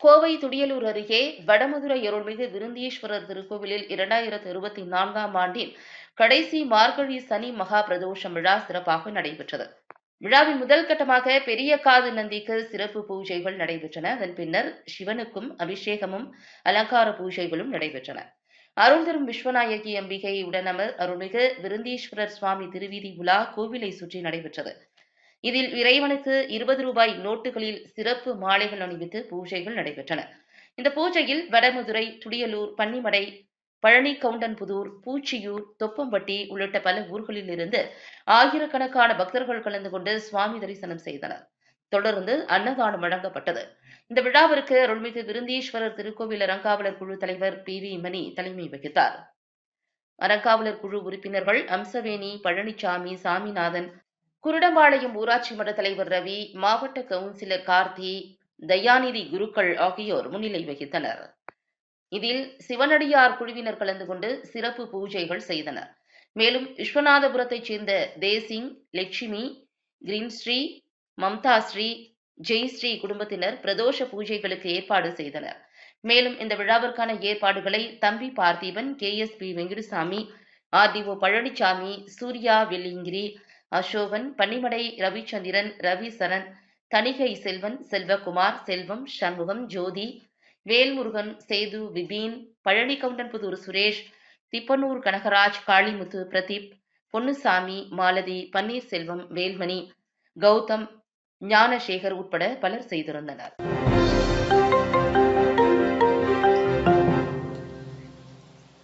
கோவை துடியலூர் அருகே வடமதுரை அருள்மிகு விருந்தீஸ்வரர் திருக்கோவிலில் இரண்டாயிரத்து இருபத்தி நான்காம் ஆண்டின் கடைசி மார்கழி சனி மகா பிரதோஷம் விழா சிறப்பாக நடைபெற்றது. விழாவின் முதல் கட்டமாக பெரிய காது நந்திக்கு சிறப்பு பூஜைகள் நடைபெற்றன. அதன் பின்னர் சிவனுக்கும் அபிஷேகமும் அலங்கார பூஜைகளும் நடைபெற்றன. அருள் தரும் விஸ்வநாயகி அம்பிகை உடனமர் அருள்மிகு விருந்தீஸ்வரர் சுவாமி திருவீதி உலா கோவிலை சுற்றி நடைபெற்றது. இதில் இறைவனுக்கு இருபது ரூபாய் நோட்டுகளில் சிறப்பு மாலைகள் அணிவித்து பூஜைகள் நடைபெற்றன. இந்த பூஜையில் வடமதுரை துடியலூர் பன்னிமடை பழனி கவுண்டன்புதூர் பூச்சியூர் தொப்பம்பட்டி உள்ளிட்ட பல ஊர்களில் இருந்து ஆயிரக்கணக்கான பக்தர்கள் கலந்து கொண்டு சுவாமி தரிசனம் செய்தனர். தொடர்ந்து அன்னதானம் வழங்கப்பட்டது. இந்த விழாவிற்கு அருள்மிகு விருந்தீஸ்வரர் திருக்கோவில் அறங்காவலர் குழு தலைவர் பி வி மணி தலைமை வகித்தார். அறங்காவலர் குழு உறுப்பினர்கள் அம்சவேணி பழனிசாமி சாமிநாதன் குருடம்பாளையம் ஊராட்சி மன்ற தலைவர் ரவி மாவட்ட கவுன்சிலர் கார்த்தி தயாநிதி குருக்கள் ஆகியோர் முன்னிலை வகித்தனர். இதில் சிவனடியார் குழுவினர் கலந்து கொண்டு சிறப்பு பூஜைகள் செய்தனர். மேலும் விஸ்வநாதபுரத்தைச் சேர்ந்த தேசிங் லட்சுமி கிரீன்ஸ்ரீ மம்தாஸ்ரீ ஜெய்ஸ்ரீ குடும்பத்தினர் பிரதோஷ பூஜைகளுக்கு ஏற்பாடு செய்தனர். மேலும் இந்த விழாவிற்கான ஏற்பாடுகளை தம்பி Parthiban K S P Venkatasamy RTO Palanisamy Surya Vellingiri Asokan Pannimadai Ravichandran Ravi Saran Thanigai Selvan Selvakumar Selvam Shanmugam Jothi Velmurugan Sethu Vipin Palani Goundanpudur Suresh Thippanur Kanagaraj Kalimuthu Pradeep Ponnusamy Malathi Panneerselvam Velmani Gautham Gnanasekar உட்பட பலர் செய்திருந்தனர்.